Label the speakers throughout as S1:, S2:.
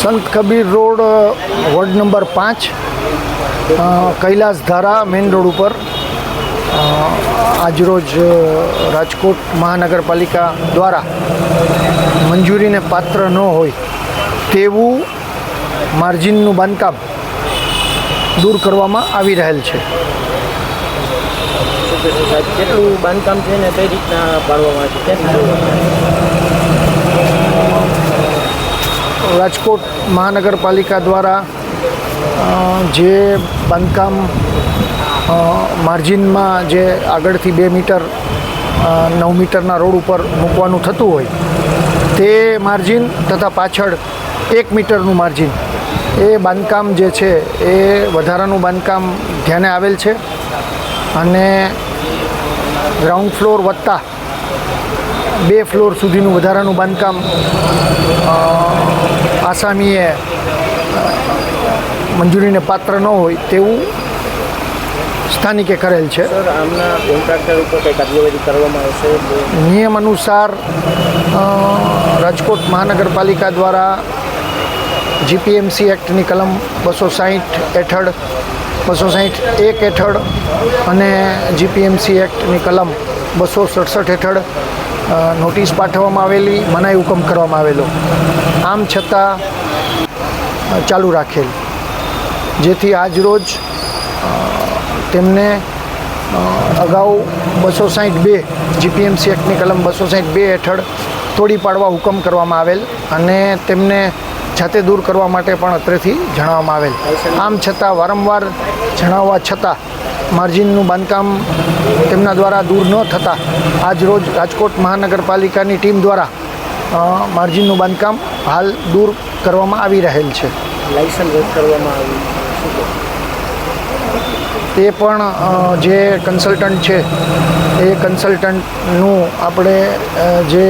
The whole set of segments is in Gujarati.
S1: સંત કબીર રોડ વોર્ડ નંબર પાંચ કૈલાસ ધારા મેઇન રોડ ઉપર. આજરોજ રાજકોટ મહાનગરપાલિકા દ્વારા મંજૂરીને પાત્ર ન હોય તેવું માર્જિનનું બાંધકામ દૂર કરવામાં આવી રહેલ છે.
S2: કેટલું બાંધકામ છે ને કઈ રીતના પાડવામાં આવે છે?
S1: રાજકોટ મહાનગરપાલિકા દ્વારા જે બાંધકામ માર્જિનમાં જે આગળથી બે મીટર નવ મીટરના રોડ ઉપર મૂકવાનું થતું હોય, તે માર્જિન તથા પાછળ એક મીટરનું માર્જિન. એ બાંધકામ જે છે, એ વધારાનું બાંધકામ ધ્યાને આવેલ છે અને ગ્રાઉન્ડ ફ્લોર વત્તા બે ફ્લોર સુધીનું વધારાનું બાંધકામ આસામીએ મંજૂરીને પાત્ર ન હોય તેવું સ્થાનિકે કરેલ છે. નિયમ અનુસાર રાજકોટ મહાનગરપાલિકા દ્વારા જીપીએમસી એક્ટની કલમ બસો સાહીઠ હેઠળ બસો સાહીઠ એક હેઠળ અને જીપીએમસી એક્ટની કલમ બસો સડસઠ હેઠળ નોટિસ પાઠવવામાં આવેલી, મનાઈ હુકમ કરવામાં આવેલો. આમ છતાં ચાલુ રાખેલ. જેથી આજરોજ તેમને અગાઉ બસો સાહીઠ બે, જીપીએમસી એક્ટની કલમ બસો સાહીઠ બે હેઠળ તોડી પાડવા હુકમ કરવામાં આવેલ અને તેમને જાતે દૂર કરવા માટે પણ અત્રેથી જણાવવામાં આવેલ. આમ છતાં, વારંવાર જણાવવા છતાં માર્જિનનું બાંધકામ તેમના દ્વારા દૂર ન થતાં આજરોજ રાજકોટ મહાનગરપાલિકાની ટીમ દ્વારા માર્જિનનું બાંધકામ હાલ દૂર કરવામાં આવી રહેલ છે.
S2: લાયસન્સ રદ કરવામાં આવ્યું
S1: તે પણ જે કન્સલ્ટન્ટ છે એ કન્સલ્ટન્ટનું આપણે જે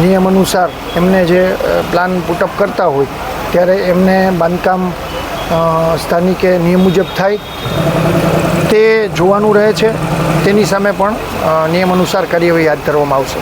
S1: નિયમ અનુસાર એમને જે પ્લાન પુટઅપ કરતા હોય ત્યારે એમને બાંધકામ સ્થાનિકે નિયમ મુજબ થાય. તે જોવાનું રહે છે. તેની સામે પણ નિયમ અનુસાર કાર્યવાહી હાથ ધરવામાં આવશે.